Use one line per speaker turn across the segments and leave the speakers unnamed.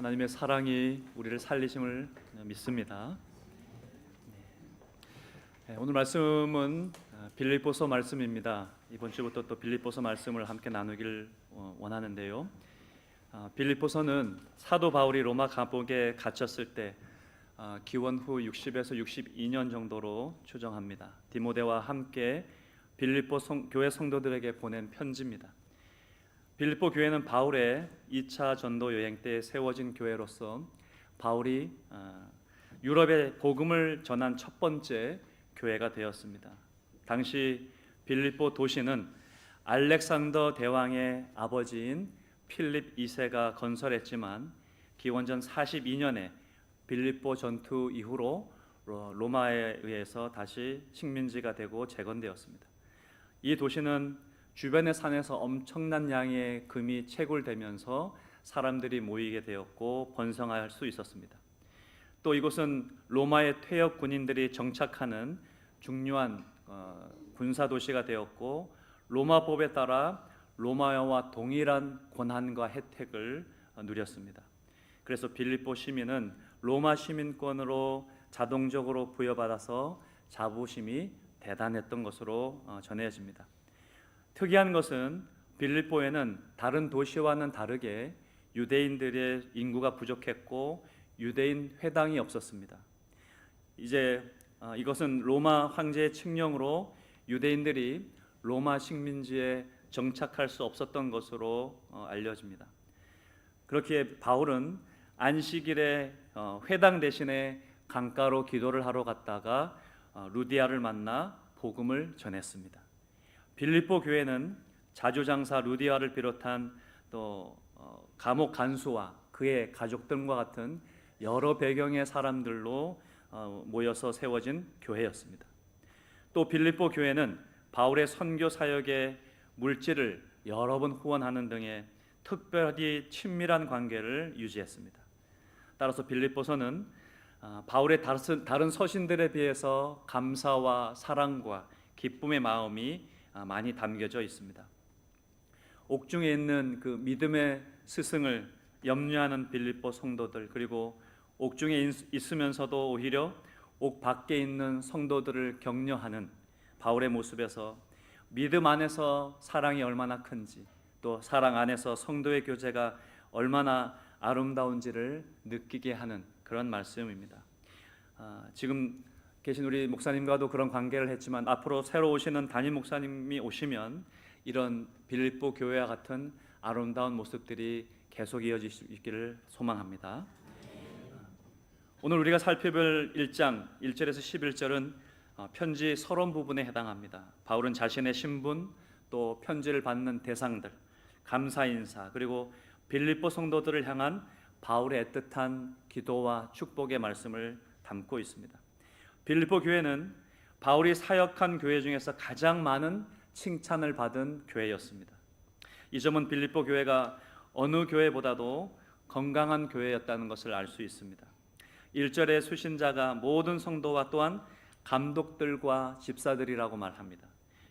하나님의 사랑이 우리를 살리심을 믿습니다. 네, 오늘 말씀은 어, 빌립보서 말씀입니다. 이번 주부터 또 빌립보서 말씀을 함께 나누길 어, 원하는데요. 아, 빌립보서는 사도 바울이 로마 감옥에 갇혔을 때 아, 기원 후 60에서 62년 정도로 추정합니다. 디모데와 함께 빌립보 성, 교회 성도들에게 보낸 편지입니다. 빌립보 교회는 바울의 2차 전도 여행 때 세워진 교회로서 바울이 아, 유럽에 복음을 전한 첫 번째 교회가 되었습니다. 당시 빌립보 도시는 알렉산더 대왕의 아버지인 필립 2세가 건설했지만 기원전 42년에 빌립보 전투 이후로 로마에 의해서 다시 식민지가 되고 재건되었습니다. 이 도시는 주변의 산에서 엄청난 양의 금이 채굴되면서 사람들이 모이게 되었고 번성할 수 있었습니다. 또 이곳은 로마의 퇴역 군인들이 정착하는 중요한 어, 군사 도시가 되었고 로마법에 따라 로마와 동일한 권한과 혜택을 어, 누렸습니다. 그래서 빌립보 시민은 로마 시민권으로 자동적으로 부여받아서 자부심이 대단했던 것으로 어, 전해집니다. 특이한 것은 빌립보에는 다른 도시와는 다르게 유대인들의 인구가 부족했고 유대인 회당이 없었습니다. 이제 어, 이것은 로마 황제의 칙령으로 유대인들이 로마 식민지에 정착할 수 없었던 것으로 어, 알려집니다. 그렇기에 바울은 안식일에 어, 회당 대신에 강가로 기도를 하러 갔다가 루디아를 만나 복음을 전했습니다. 빌립보 교회는 자주장사 루디아를 비롯한 또 감옥 간수와 그의 가족들과 같은 여러 배경의 사람들로 어, 모여서 세워진 교회였습니다. 또 빌립보 교회는 바울의 선교 사역에 물질을 여러 번 후원하는 등의 특별히 친밀한 관계를 유지했습니다. 따라서 빌립보서는 어, 바울의 다른 서신들에 비해서 감사와 사랑과 기쁨의 마음이 어, 많이 담겨져 있습니다. 옥중에 있는 그 믿음의 스승을 염려하는 빌립보 성도들 그리고 옥중에 있으면서도 오히려 옥 밖에 있는 성도들을 격려하는 바울의 모습에서 믿음 안에서 사랑이 얼마나 큰지 또 사랑 안에서 성도의 교제가 얼마나 아름다운지를 느끼게 하는 그런 말씀입니다. 아, 지금 계신 우리 목사님과도 그런 관계를 했지만 앞으로 새로 오시는 담임 목사님이 오시면 이런 빌립보 교회와 같은 아름다운 모습들이 계속 이어질 수 있기를 소망합니다. 오늘 우리가 살펴볼 1장 1절에서 11절은 어, 편지 서론 부분에 해당합니다. 바울은 자신의 신분 또 편지를 받는 대상들, 감사 인사 그리고 빌립보 성도들을 향한 바울의 애틋한 기도와 축복의 말씀을 담고 있습니다. 빌립보 교회는 바울이 사역한 교회 중에서 가장 많은 칭찬을 받은 교회였습니다. 이 점은 빌립보 교회가 어느 교회보다도 건강한 교회였다는 것을 알 수 있습니다. 1절의 수신자가 모든 성도와 또한 감독들과 집사들이라고 말합니다.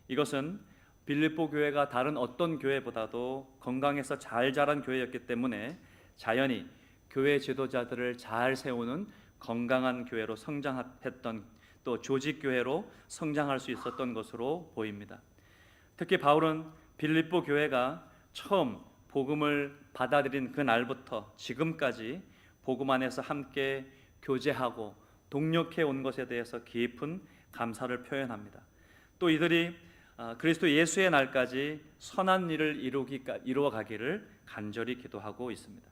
이것은 빌립보 교회가 다른 어떤 교회보다도 건강해서 잘 자란 교회였기 때문에 자연히 교회 지도자들을 잘 세우는 건강한 교회로 성장했던 또 조직 교회로 성장할 수 있었던 것으로 보입니다. 특히 바울은 빌립보 교회가 처음 복음을 받아들인 그 날부터 지금까지 복음 안에서 함께 교제하고 동력해 온 것에 대해서 깊은 감사를 표현합니다. 또 이들이 아, 그리스도 예수의 날까지 선한 일을 이루기 이루어 가기를 간절히 기도하고 있습니다.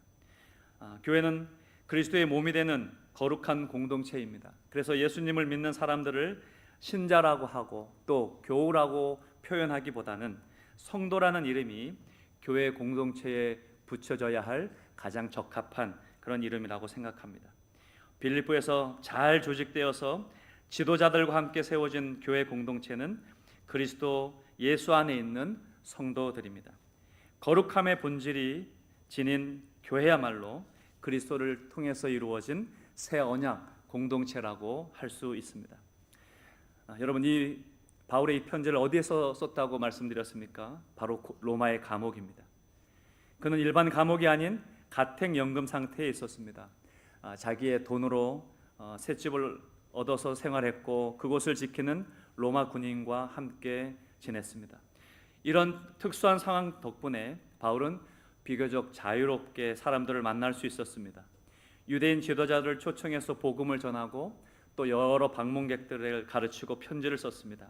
아, 교회는 그리스도의 몸이 되는 거룩한 공동체입니다. 그래서 예수님을 믿는 사람들을 신자라고 하고 또 교우라고 표현하기보다는 성도라는 이름이 교회 공동체에 붙여져야 할 가장 적합한 그런 이름이라고 생각합니다. 빌립보에서 잘 조직되어서 지도자들과 함께 세워진 교회 공동체는 그리스도 예수 안에 있는 성도들입니다. 거룩함의 본질이 지닌 교회야말로 그리스도를 통해서 이루어진 새 언약 공동체라고 할 수 있습니다. 아, 여러분 이 바울의 이 편지를 어디에서 썼다고 말씀드렸습니까? 바로 로마의 감옥입니다. 그는 일반 감옥이 아닌 가택 연금 상태에 있었습니다. 아, 자기의 돈으로 어, 새 집을 얻어서 생활했고 그곳을 지키는 로마 군인과 함께 지냈습니다. 이런 특수한 상황 덕분에 바울은 비교적 자유롭게 사람들을 만날 수 있었습니다. 유대인 지도자들을 초청해서 복음을 전하고 또 여러 방문객들을 가르치고 편지를 썼습니다.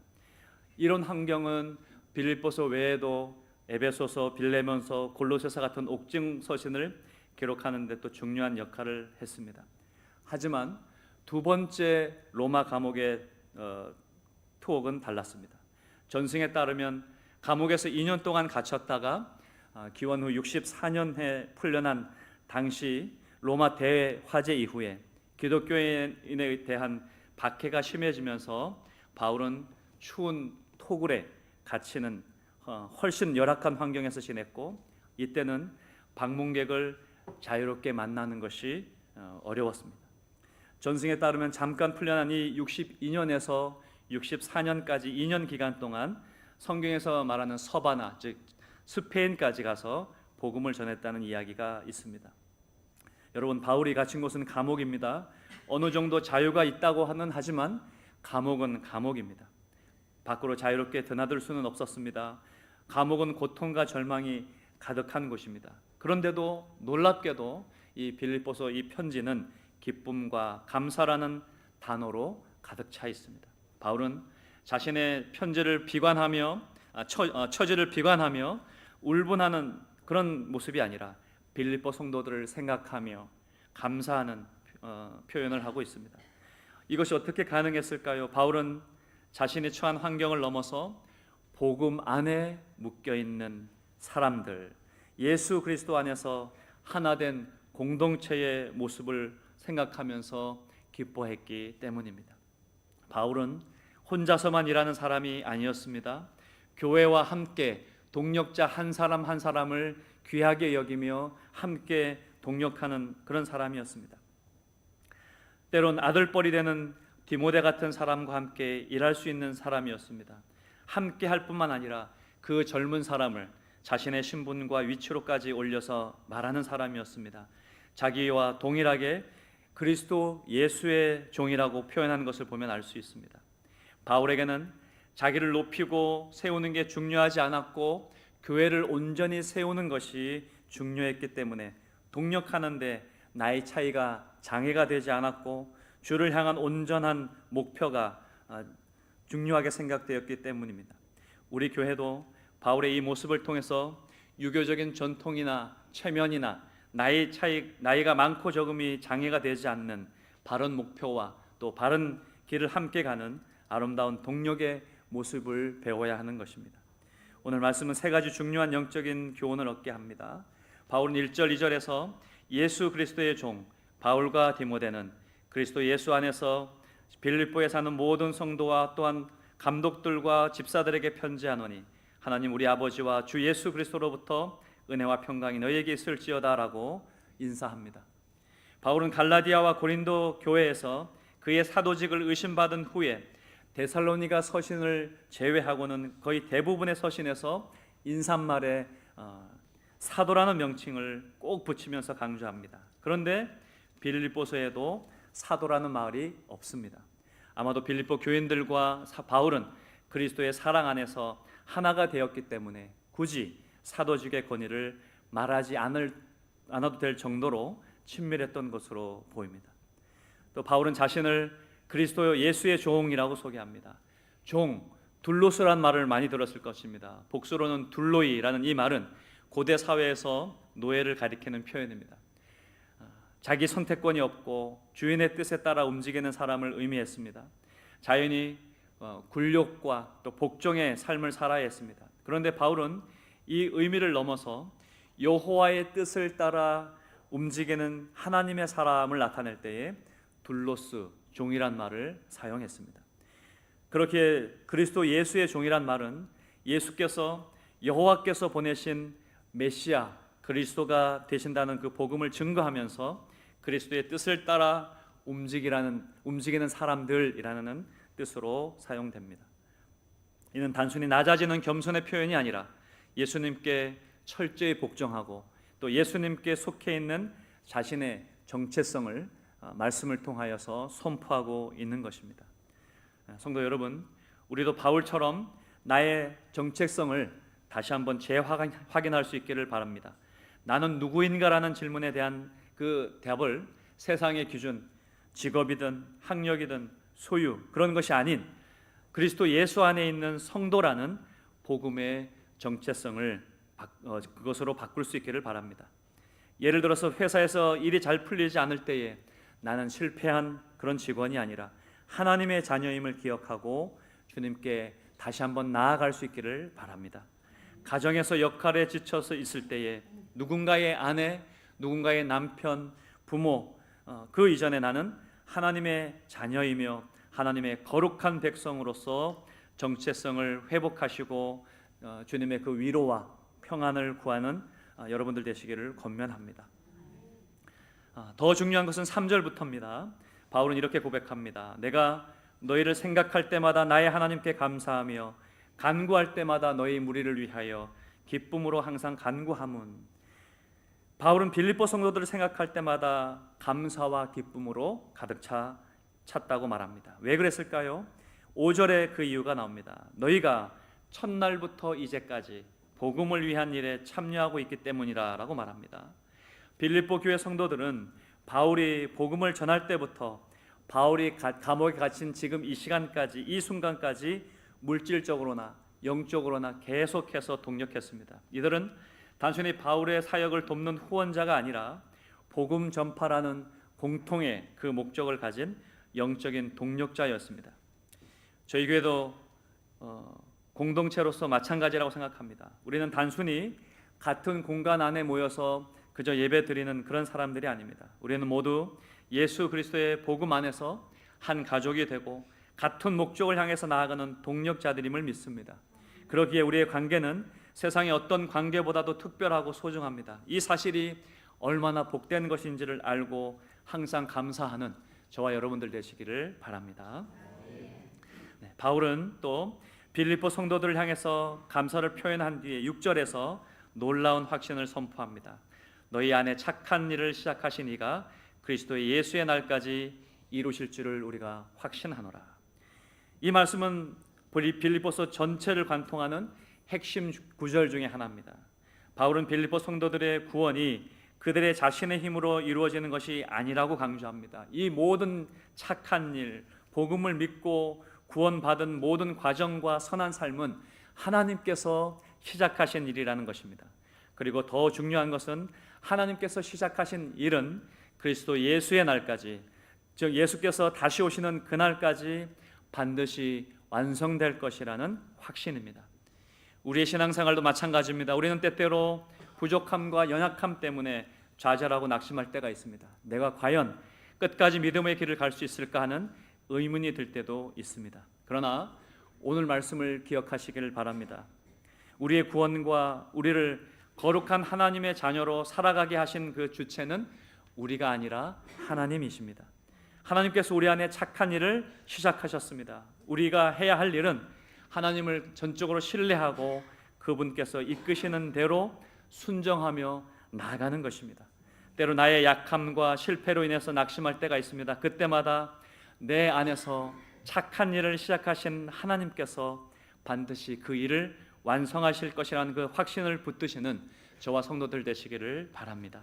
이런 환경은 빌립보서 외에도 에베소서, 빌레몬서, 골로새서 같은 옥중 서신을 기록하는 데 또 중요한 역할을 했습니다. 하지만 두 번째 로마 감옥의 어, 투옥은 달랐습니다. 전승에 따르면 감옥에서 2년 동안 갇혔다가 아, 기원 후 64년에 풀려난 당시 로마 대화재 이후에 기독교인에 대한 박해가 심해지면서 바울은 추운 토굴에 갇히는 어, 훨씬 열악한 환경에서 지냈고 이때는 방문객을 자유롭게 만나는 것이 어, 어려웠습니다. 전승에 따르면 잠깐 풀려난 이 62년에서 64년까지 2년 기간 동안 성경에서 말하는 서바나 즉 스페인까지 가서 복음을 전했다는 이야기가 있습니다. 여러분 바울이 갇힌 곳은 감옥입니다. 어느 정도 자유가 있다고 하는 하지만 감옥은 감옥입니다. 밖으로 자유롭게 드나들 수는 없었습니다. 감옥은 고통과 절망이 가득한 곳입니다. 그런데도 놀랍게도 이 빌립보서 이 편지는 기쁨과 감사라는 단어로 가득 차 있습니다. 바울은 자신의 편지를 비관하며 아, 처, 어, 처지를 비관하며 울분하는 그런 모습이 아니라 빌립보 성도들을 생각하며 감사하는 어, 표현을 하고 있습니다. 이것이 어떻게 가능했을까요? 바울은 자신이 처한 환경을 넘어서 복음 안에 묶여 있는 사람들, 예수 그리스도 안에서 하나된 공동체의 모습을 생각하면서 기뻐했기 때문입니다. 바울은 혼자서만 일하는 사람이 아니었습니다. 교회와 함께 동력자 한 사람 한 사람을 귀하게 여기며 함께 동력하는 그런 사람이었습니다. 때론 아들뻘이 되는 디모데 같은 사람과 함께 일할 수 있는 사람이었습니다. 함께 할 뿐만 아니라 그 젊은 사람을 자신의 신분과 위치로까지 올려서 말하는 사람이었습니다. 자기와 동일하게 그리스도 예수의 종이라고 표현하는 것을 보면 알 수 있습니다. 바울에게는 자기를 높이고 세우는 게 중요하지 않았고 교회를 온전히 세우는 것이 중요했기 때문에 동력하는데 나의 차이가 장애가 되지 않았고 주를 향한 온전한 목표가 아, 중요하게 생각되었기 때문입니다. 우리 교회도 바울의 이 모습을 통해서 유교적인 전통이나 체면이나 나이 차이 나이가 많고 적음이 장애가 되지 않는 바른 목표와 또 바른 길을 함께 가는 아름다운 동력의 모습을 배워야 하는 것입니다. 오늘 말씀은 세 가지 중요한 영적인 교훈을 얻게 합니다. 바울은 1절 2절에서 예수 그리스도의 종 바울과 디모데는 그리스도 예수 안에서 빌립보에 사는 모든 성도와 또한 감독들과 집사들에게 편지하노니 하나님 우리 아버지와 주 예수 그리스도로부터 은혜와 평강이 너희에게 있을지어다라고 인사합니다. 바울은 갈라디아와 고린도 교회에서 그의 사도직을 의심받은 후에 데살로니가 서신을 제외하고는 거의 대부분의 서신에서 인사말에 어, 사도라는 명칭을 꼭 붙이면서 강조합니다. 그런데 빌립보서에도 사도라는 말이 없습니다. 아마도 빌립보 교인들과 바울은 그리스도의 사랑 안에서 하나가 되었기 때문에 굳이 사도직의 권위를 말하지 않을 않아도 될 정도로 친밀했던 것으로 보입니다. 또 바울은 자신을 그리스도 예수의 종이라고 소개합니다. 종, 둘로스란 말을 많이 들었을 것입니다. 복수로는 둘로이라는 이 말은 고대 사회에서 노예를 가리키는 표현입니다. 자기 선택권이 없고 주인의 뜻에 따라 움직이는 사람을 의미했습니다. 자연히 어, 굴욕과 또 복종의 삶을 살아야 했습니다. 그런데 바울은 이 의미를 넘어서 여호와의 뜻을 따라 움직이는 하나님의 사람을 나타낼 때에 둘로스 종이란 말을 사용했습니다. 그렇게 그리스도 예수의 종이란 말은 예수께서 여호와께서 보내신 메시아 그리스도가 되신다는 그 복음을 증거하면서 그리스도의 뜻을 따라 움직이라는 움직이는 사람들이라는 뜻으로 사용됩니다. 이는 단순히 낮아지는 겸손의 표현이 아니라 예수님께 철저히 복종하고 또 예수님께 속해 있는 자신의 정체성을 어, 말씀을 통하여서 선포하고 있는 것입니다. 어, 성도 여러분, 우리도 바울처럼 나의 정체성을 다시 한번 재확인할 수 있기를 바랍니다. 나는 누구인가라는 질문에 대한 그 답을 세상의 기준, 직업이든 학력이든 소유 그런 것이 아닌 그리스도 예수 안에 있는 성도라는 복음의 정체성을 바, 어, 그것으로 바꿀 수 있기를 바랍니다. 예를 들어서 회사에서 일이 잘 풀리지 않을 때에 나는 실패한 그런 직원이 아니라 하나님의 자녀임을 기억하고 주님께 다시 한번 나아갈 수 있기를 바랍니다. 가정에서 역할에 지쳐서 있을 때에 누군가의 아내, 누군가의 남편, 부모 어, 그 이전에 나는 하나님의 자녀이며 하나님의 거룩한 백성으로서 정체성을 회복하시고 어, 주님의 그 위로와 평안을 구하는 어, 여러분들 되시기를 권면합니다. 아, 더 중요한 것은 3절부터입니다. 바울은 이렇게 고백합니다. 내가 너희를 생각할 때마다 나의 하나님께 감사하며 간구할 때마다 너희 무리를 위하여 기쁨으로 항상 간구함은 바울은 빌립보 성도들을 생각할 때마다 감사와 기쁨으로 가득 차 찼다고 말합니다. 왜 그랬을까요? 5절에 그 이유가 나옵니다. 너희가 첫날부터 이제까지 복음을 위한 일에 참여하고 있기 때문이라라고 말합니다. 빌립보 교회 성도들은 바울이 복음을 전할 때부터 바울이 감옥에 갇힌 지금 이 시간까지 이 순간까지 물질적으로나 영적으로나 계속해서 동력했습니다. 이들은 단순히 바울의 사역을 돕는 후원자가 아니라 복음 전파라는 공통의 그 목적을 가진 영적인 동력자였습니다. 저희 교회도 어, 공동체로서 마찬가지라고 생각합니다. 우리는 단순히 같은 공간 안에 모여서 그저 예배 드리는 그런 사람들이 아닙니다. 우리는 모두 예수 그리스도의 복음 안에서 한 가족이 되고 같은 목적을 향해서 나아가는 동력자들임을 믿습니다. 그러기에 우리의 관계는 세상의 어떤 관계보다도 특별하고 소중합니다. 이 사실이 얼마나 복된 것인지를 알고 항상 감사하는 저와 여러분들 되시기를 바랍니다. 네, 바울은 또 빌립보 성도들을 향해서 감사를 표현한 뒤에 6절에서 놀라운 확신을 선포합니다. 너희 안에 착한 일을 시작하신 이가 그리스도의 예수의 날까지 이루실 줄을 우리가 확신하노라. 이 말씀은 빌립보서 전체를 관통하는 핵심 구절 중에 하나입니다. 바울은 빌립보 성도들의 구원이 그들의 자신의 힘으로 이루어지는 것이 아니라고 강조합니다. 이 모든 착한 일, 복음을 믿고 구원받은 모든 과정과 선한 삶은 하나님께서 시작하신 일이라는 것입니다. 그리고 더 중요한 것은 하나님께서 시작하신 일은 그리스도 예수의 날까지 즉 예수께서 다시 오시는 그날까지 반드시 완성될 것이라는 확신입니다. 우리의 신앙생활도 마찬가지입니다. 우리는 때때로 부족함과 연약함 때문에 좌절하고 낙심할 때가 있습니다. 내가 과연 끝까지 믿음의 길을 갈 수 있을까 하는 의문이 들 때도 있습니다. 그러나 오늘 말씀을 기억하시기를 바랍니다. 우리의 구원과 우리를 거룩한 하나님의 자녀로 살아가게 하신 그 주체는 우리가 아니라 하나님이십니다. 하나님께서 우리 안에 착한 일을 시작하셨습니다. 우리가 해야 할 일은 하나님을 전적으로 신뢰하고 그분께서 이끄시는 대로 순정하며 나아가는 것입니다. 때로 나의 약함과 실패로 인해서 낙심할 때가 있습니다. 그때마다 내 안에서 착한 일을 시작하신 하나님께서 반드시 그 일을 완성하실 것이라는 그 확신을 붙드시는 저와 성도들 되시기를 바랍니다.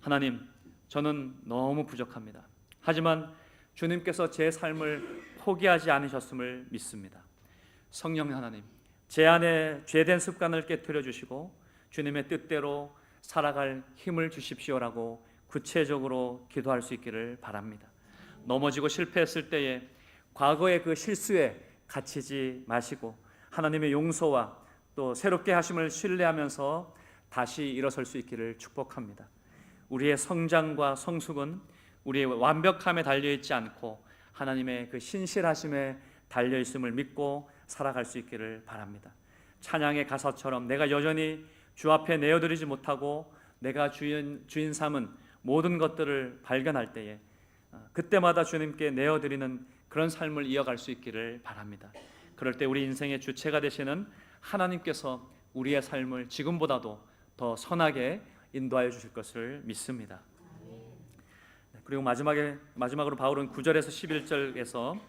하나님, 저는 너무 부족합니다. 하지만 주님께서 제 삶을 포기하지 않으셨음을 믿습니다. 성령 하나님, 제 안에 죄된 습관을 깨뜨려 주시고 주님의 뜻대로 살아갈 힘을 주십시오라고 구체적으로 기도할 수 있기를 바랍니다. 넘어지고 실패했을 때에 과거의 그 실수에 갇히지 마시고 하나님의 용서와 또 새롭게 하심을 신뢰하면서 다시 일어설 수 있기를 축복합니다. 우리의 성장과 성숙은 우리의 완벽함에 달려 있지 않고 하나님의 그 신실하심에 달려 있음을 믿고 살아갈 수 있기를 바랍니다. 찬양의 가사처럼 내가 여전히 주 앞에 내어드리지 못하고 내가 주인 주인 삼은 모든 것들을 발견할 때에 어, 그때마다 주님께 내어드리는 그런 삶을 이어갈 수 있기를 바랍니다. 그럴 때 우리 인생의 주체가 되시는 하나님께서 우리의 삶을 지금보다도 더 선하게 인도하여 주실 것을 믿습니다. 네, 그리고 마지막에 마지막으로 바울은 9절에서 11절에서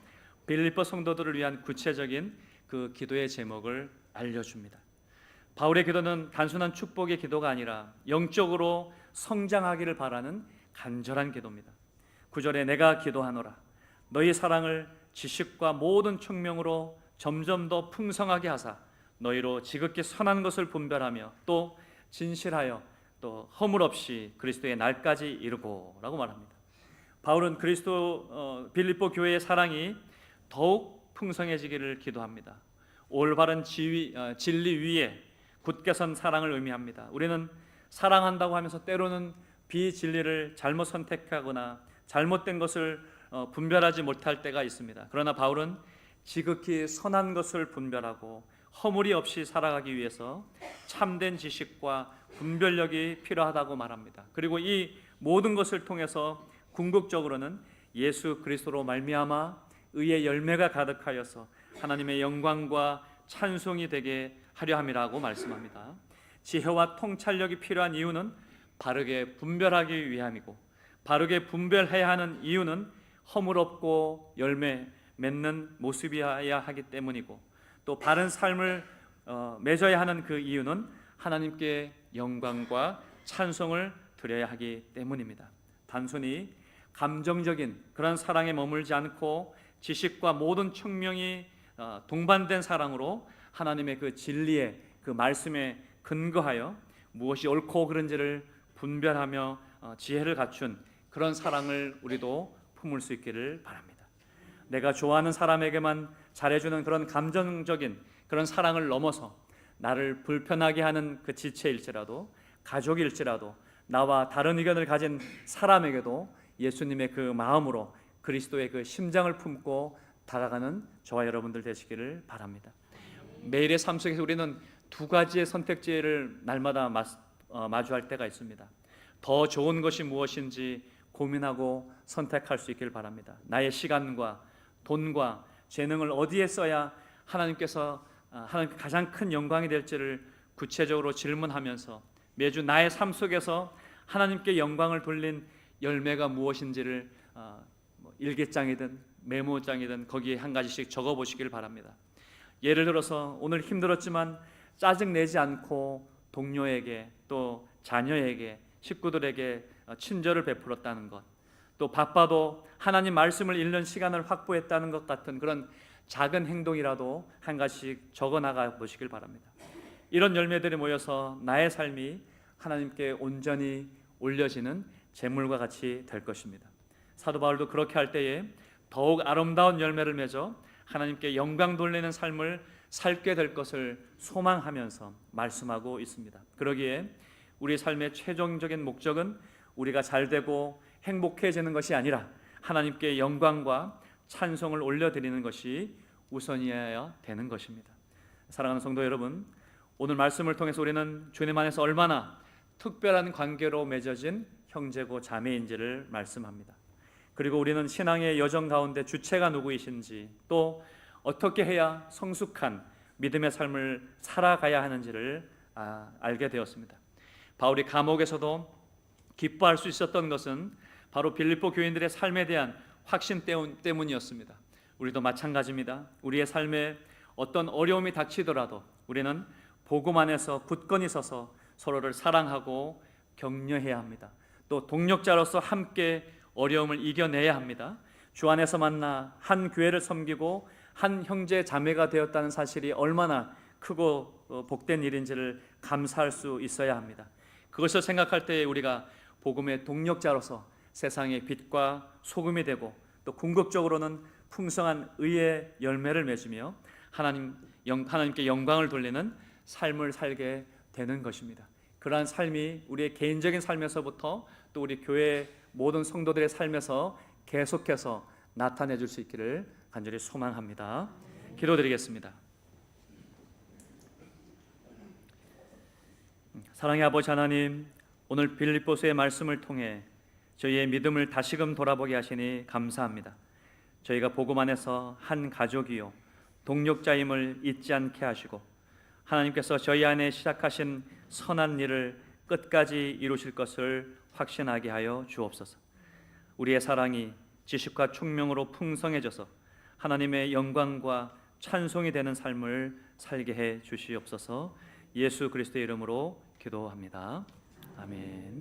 빌립보 성도들을 위한 구체적인 그 기도의 제목을 알려줍니다. 바울의 기도는 단순한 축복의 기도가 아니라 영적으로 성장하기를 바라는 간절한 기도입니다. 9절에 내가 기도하노라 너희 사랑을 지식과 모든 총명으로 점점 더 풍성하게 하사 너희로 지극히 선한 것을 분별하며 또 진실하여 또 허물 없이 그리스도의 날까지 이루고라고 말합니다. 바울은 그리스도 어, 빌립보 교회의 사랑이 더욱 풍성해지기를 기도합니다. 올바른 지위, 어, 진리 위에 굳게 선 사랑을 의미합니다. 우리는 사랑한다고 하면서 때로는 비진리를 잘못 선택하거나 잘못된 것을 어, 분별하지 못할 때가 있습니다. 그러나 바울은 지극히 선한 것을 분별하고 허물이 없이 살아가기 위해서 참된 지식과 분별력이 필요하다고 말합니다. 그리고 이 모든 것을 통해서 궁극적으로는 예수 그리스도로 말미암아 의의 열매가 가득하여서 하나님의 영광과 찬송이 되게 하려 함이라고 말씀합니다. 지혜와 통찰력이 필요한 이유는 바르게 분별하기 위함이고 바르게 분별해야 하는 이유는 허물 없고 열매 맺는 모습이어야 하기 때문이고 또 바른 삶을 어, 맺어야 하는 그 이유는 하나님께 영광과 찬송을 드려야 하기 때문입니다. 단순히 감정적인 그런 사랑에 머물지 않고 지식과 모든 청명이 어, 동반된 사랑으로 하나님의 그 진리의 그 말씀에 근거하여 무엇이 옳고 그른지를 분별하며 어, 지혜를 갖춘 그런 사랑을 우리도 품을 수 있기를 바랍니다. 내가 좋아하는 사람에게만 잘해주는 그런 감정적인 그런 사랑을 넘어서 나를 불편하게 하는 그 지체일지라도 가족일지라도 나와 다른 의견을 가진 사람에게도 예수님의 그 마음으로 그리스도의 그 심장을 품고 다가가는 저와 여러분들 되시기를 바랍니다. 매일의 삶 속에서 우리는 두 가지의 선택지를 날마다 마, 어, 마주할 때가 있습니다. 더 좋은 것이 무엇인지 고민하고 선택할 수 있길 바랍니다. 나의 시간과 돈과 재능을 어디에 써야 하나님께서 아, 하나님 가장 큰 영광이 될지를 구체적으로 질문하면서 매주 나의 삶 속에서 하나님께 영광을 돌린 열매가 무엇인지를 아, 뭐 일기장이든 메모장이든 거기에 한 가지씩 적어 보시길 바랍니다. 예를 들어서 오늘 힘들었지만 짜증 내지 않고 동료에게 또 자녀에게 식구들에게 친절을 베풀었다는 것, 또 바빠도 하나님 말씀을 읽는 시간을 확보했다는 것 같은 그런 작은 행동이라도 한 가지씩 적어 나가 보시길 바랍니다. 이런 열매들이 모여서 나의 삶이 하나님께 온전히 올려지는 재물과 같이 될 것입니다. 사도 바울도 그렇게 할 때에 더욱 아름다운 열매를 맺어 하나님께 영광 돌리는 삶을 살게 될 것을 소망하면서 말씀하고 있습니다. 그러기에 우리 삶의 최종적인 목적은 우리가 잘 되고 행복해지는 것이 아니라 하나님께 영광과 찬송을 올려드리는 것이 우선이어야 되는 것입니다. 사랑하는 성도 여러분, 오늘 말씀을 통해서 우리는 주님 안에서 얼마나 특별한 관계로 맺어진 형제고 자매인지를 말씀합니다. 그리고 우리는 신앙의 여정 가운데 주체가 누구이신지 또 어떻게 해야 성숙한 믿음의 삶을 살아가야 하는지를 아, 알게 되었습니다. 바울이 감옥에서도 기뻐할 수 있었던 것은 바로 빌립보 교인들의 삶에 대한 확신 때문이었습니다. 우리도 마찬가지입니다. 우리의 삶에 어떤 어려움이 닥치더라도 우리는 복음 안에서 굳건히 서서 서로를 사랑하고 격려해야 합니다. 또 동력자로서 함께 어려움을 이겨내야 합니다. 주 안에서 만나 한 교회를 섬기고 한 형제 자매가 되었다는 사실이 얼마나 크고 어, 복된 일인지를 감사할 수 있어야 합니다. 그것을 생각할 때 우리가 복음의 동력자로서 세상의 빛과 소금이 되고 또 궁극적으로는 풍성한 의의 열매를 맺으며 하나님 하나님께 영광을 돌리는 삶을 살게 되는 것입니다. 그러한 삶이 우리의 개인적인 삶에서부터 또 우리 교회 모든 성도들의 삶에서 계속해서 나타내 줄 수 있기를 간절히 소망합니다. 기도드리겠습니다. 사랑의 아버지 하나님, 오늘 빌립보서의 말씀을 통해 저희의 믿음을 다시금 돌아보게 하시니 감사합니다. 저희가 복음 안에서 한 가족이요 동력자임을 잊지 않게 하시고 하나님께서 저희 안에 시작하신 선한 일을 끝까지 이루실 것을 확신하게 하여 주옵소서. 우리의 사랑이 지식과 총명으로 풍성해져서 하나님의 영광과 찬송이 되는 삶을 살게 해 주시옵소서. 예수 그리스도의 이름으로 기도합니다. 아멘.